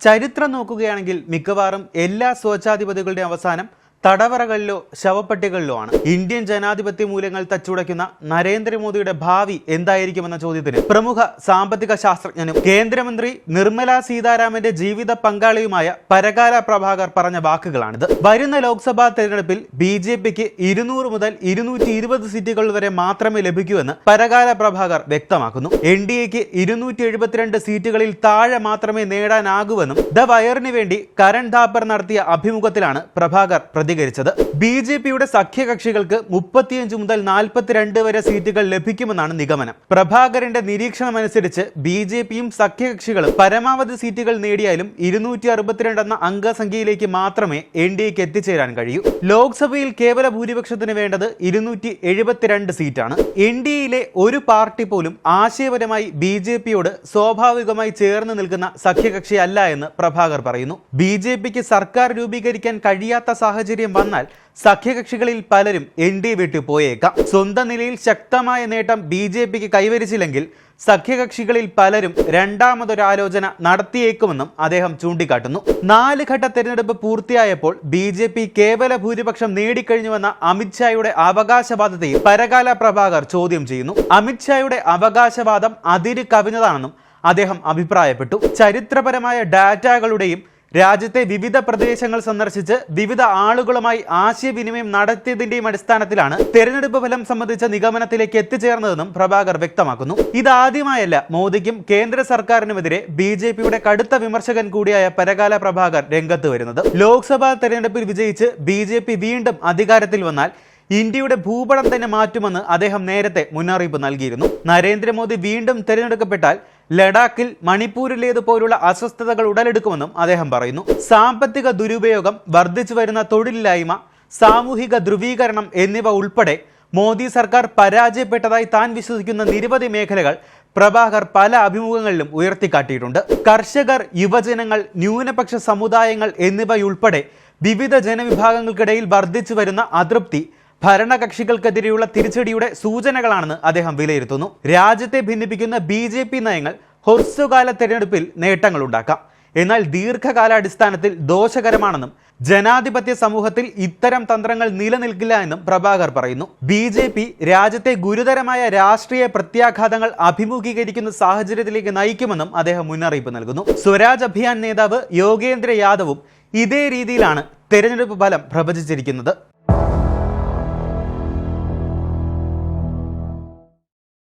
ചരിത്രം നോക്കുകയാണെങ്കിൽ മിക്കവാറും എല്ലാ സ്വച്ഛാധിപതികളുടെയും അവസാനം തടവറകളിലോ ശവപ്പെട്ടികളിലോ ആണ്. ഇന്ത്യൻ ജനാധിപത്യ മൂല്യങ്ങൾ തച്ചുടയ്ക്കുന്ന നരേന്ദ്രമോദിയുടെ ഭാവി എന്തായിരിക്കുമെന്ന ചോദ്യത്തിന് പ്രമുഖ സാമ്പത്തിക ശാസ്ത്രജ്ഞനും കേന്ദ്രമന്ത്രി നിർമ്മല സീതാരാമന്റെ ജീവിത പങ്കാളിയുമായ പരകാല പ്രഭാകർ പറഞ്ഞ വാക്കുകളാണിത്. വരുന്ന ലോക്സഭാ തെരഞ്ഞെടുപ്പിൽ ബി ജെ പിക്ക് ഇരുന്നൂറ് മുതൽ ഇരുന്നൂറ്റി ഇരുപത് സീറ്റുകൾ വരെ മാത്രമേ ലഭിക്കൂ എന്ന് പരകാല പ്രഭാകർ വ്യക്തമാക്കുന്നു. എൻ ഡി എക്ക് ഇരുന്നൂറ്റി എഴുപത്തിരണ്ട് സീറ്റുകളിൽ താഴെ മാത്രമേ നേടാനാകൂവെന്നും ദ വയറിന് വേണ്ടി കരൺ ധാപ്പർ നടത്തിയ അഭിമുഖത്തിലാണ് പ്രഭാകർ പ്രതികരിച്ചത്. ബി ജെ പിയുടെ സഖ്യകക്ഷികൾക്ക് മുപ്പത്തിയഞ്ച് മുതൽ നാൽപ്പത്തിരണ്ട് വരെ സീറ്റുകൾ ലഭിക്കുമെന്നാണ് നിഗമനം. പ്രഭാകരന്റെ നിരീക്ഷണമനുസരിച്ച് ബി ജെ പിയും സഖ്യകക്ഷികളും പരമാവധി സീറ്റുകൾ നേടിയാലും ഇരുന്നൂറ്റി അറുപത്തിരണ്ട് എന്ന അംഗസംഖ്യയിലേക്ക് മാത്രമേ എൻ ഡി എക്ക് എത്തിച്ചേരാൻ കഴിയൂ. ലോക്സഭയിൽ കേവല ഭൂരിപക്ഷത്തിന് വേണ്ടത് ഇരുന്നൂറ്റി എഴുപത്തിരണ്ട് സീറ്റാണ്. എൻ ഡി എയിലെ ഒരു പാർട്ടി പോലും ആശയപരമായി ബി ജെ പിയോട് സ്വാഭാവികമായി ചേർന്ന് നിൽക്കുന്ന സഖ്യകക്ഷിയല്ല എന്ന് പ്രഭാകർ പറയുന്നു. ബി ജെ പിക്ക് സർക്കാർ രൂപീകരിക്കാൻ കഴിയാത്ത സാഹചര്യം വന്നാൽ സഖ്യകക്ഷികളിൽ പലരും എൻ ഡി വിട്ടു പോയേക്കാം. സ്വന്തം നിലയിൽ ശക്തമായ നേട്ടം ബി ജെ പിക്ക് കൈവരിച്ചില്ലെങ്കിൽ സഖ്യകക്ഷികളിൽ പലരും രണ്ടാമതൊരാലോചന നടത്തിയേക്കുമെന്നും അദ്ദേഹം ചൂണ്ടിക്കാട്ടുന്നു. നാല് ഘട്ട തെരഞ്ഞെടുപ്പ് പൂർത്തിയായപ്പോൾ ബി ജെ പി കേവല ഭൂരിപക്ഷം നേടിക്കഴിഞ്ഞുവെന്ന അമിത്ഷായുടെ അവകാശവാദത്തെ പരകാല പ്രഭാകർ ചോദ്യം ചെയ്യുന്നു. അമിത്ഷായുടെ അവകാശവാദം അതിര് കവിഞ്ഞതാണെന്നും അദ്ദേഹം അഭിപ്രായപ്പെട്ടു. ചരിത്രപരമായ ഡാറ്റകളുടെയും രാജ്യത്തെ വിവിധ പ്രദേശങ്ങൾ സന്ദർശിച്ച് വിവിധ ആളുകളുമായി ആശയവിനിമയം നടത്തിയതിന്റെയും അടിസ്ഥാനത്തിലാണ് തെരഞ്ഞെടുപ്പ് ഫലം സംബന്ധിച്ച നിഗമനത്തിലേക്ക് എത്തിച്ചേർന്നതെന്നും പ്രഭാകർ വ്യക്തമാക്കുന്നു. ഇതാദ്യമായല്ല മോദിക്കും കേന്ദ്ര സർക്കാരിനുമെതിരെ ബി ജെ പിയുടെ കടുത്ത വിമർശകൻ കൂടിയായ പരകാല പ്രഭാകർ രംഗത്ത് വരുന്നത്. ലോക്സഭാ തെരഞ്ഞെടുപ്പിൽ വിജയിച്ച് ബി ജെ പി വീണ്ടും അധികാരത്തിൽ വന്നാൽ ഇന്ത്യയുടെ ഭൂപടം തന്നെ മാറ്റുമെന്ന് അദ്ദേഹം നേരത്തെ മുന്നറിയിപ്പ് നൽകിയിരുന്നു. നരേന്ദ്രമോദി വീണ്ടും തിരഞ്ഞെടുക്കപ്പെട്ടാൽ ലഡാക്കിൽ മണിപ്പൂരിലേതുപോലുള്ള അസ്വസ്ഥതകൾ ഉടലെടുക്കുമെന്നും അദ്ദേഹം പറയുന്നു. സാമ്പത്തിക ദുരുപയോഗം വർദ്ധിച്ചു വരുന്ന തൊഴിലില്ലായ്മ സാമൂഹിക ധ്രുവീകരണം എന്നിവ ഉൾപ്പെടെ മോദി സർക്കാർ പരാജയപ്പെട്ടതായി താൻ വിശ്വസിക്കുന്ന നിരവധി മേഖലകൾ പ്രഭാകർ പല അഭിമുഖങ്ങളിലും ഉയർത്തിക്കാട്ടിയിട്ടുണ്ട്. കർഷകർ യുവജനങ്ങൾ ന്യൂനപക്ഷ സമുദായങ്ങൾ എന്നിവയുൾപ്പെടെ വിവിധ ജനവിഭാഗങ്ങൾക്കിടയിൽ വർദ്ധിച്ചു വരുന്ന അതൃപ്തി ഭരണകക്ഷികൾക്കെതിരെയുള്ള തിരിച്ചടിയുടെ സൂചനകളാണെന്ന് അദ്ദേഹം വിലയിരുത്തുന്നു. രാജ്യത്തെ ഭിന്നിപ്പിക്കുന്ന ബി ജെ പി നയങ്ങൾ ഹ്രസ്വകാല തെരഞ്ഞെടുപ്പിൽ നേട്ടങ്ങളുണ്ടാക്കാം. എന്നാൽ ദീർഘകാലാടിസ്ഥാനത്തിൽ ദോഷകരമാണെന്നും ജനാധിപത്യ സമൂഹത്തിൽ ഇത്തരം തന്ത്രങ്ങൾ നിലനിൽക്കില്ല എന്നും പ്രഭാകർ പറയുന്നു. ബി ജെ പി രാജ്യത്തെ ഗുരുതരമായ രാഷ്ട്രീയ പ്രത്യാഘാതങ്ങൾ അഭിമുഖീകരിക്കുന്ന സാഹചര്യത്തിലേക്ക് നയിക്കുമെന്നും അദ്ദേഹം മുന്നറിയിപ്പ് നൽകുന്നു. സ്വരാജ് അഭിയാൻ നേതാവ് യോഗേന്ദ്ര യാദവും ഇതേ രീതിയിലാണ് തെരഞ്ഞെടുപ്പ് ഫലം പ്രവചിച്ചിരിക്കുന്നത്.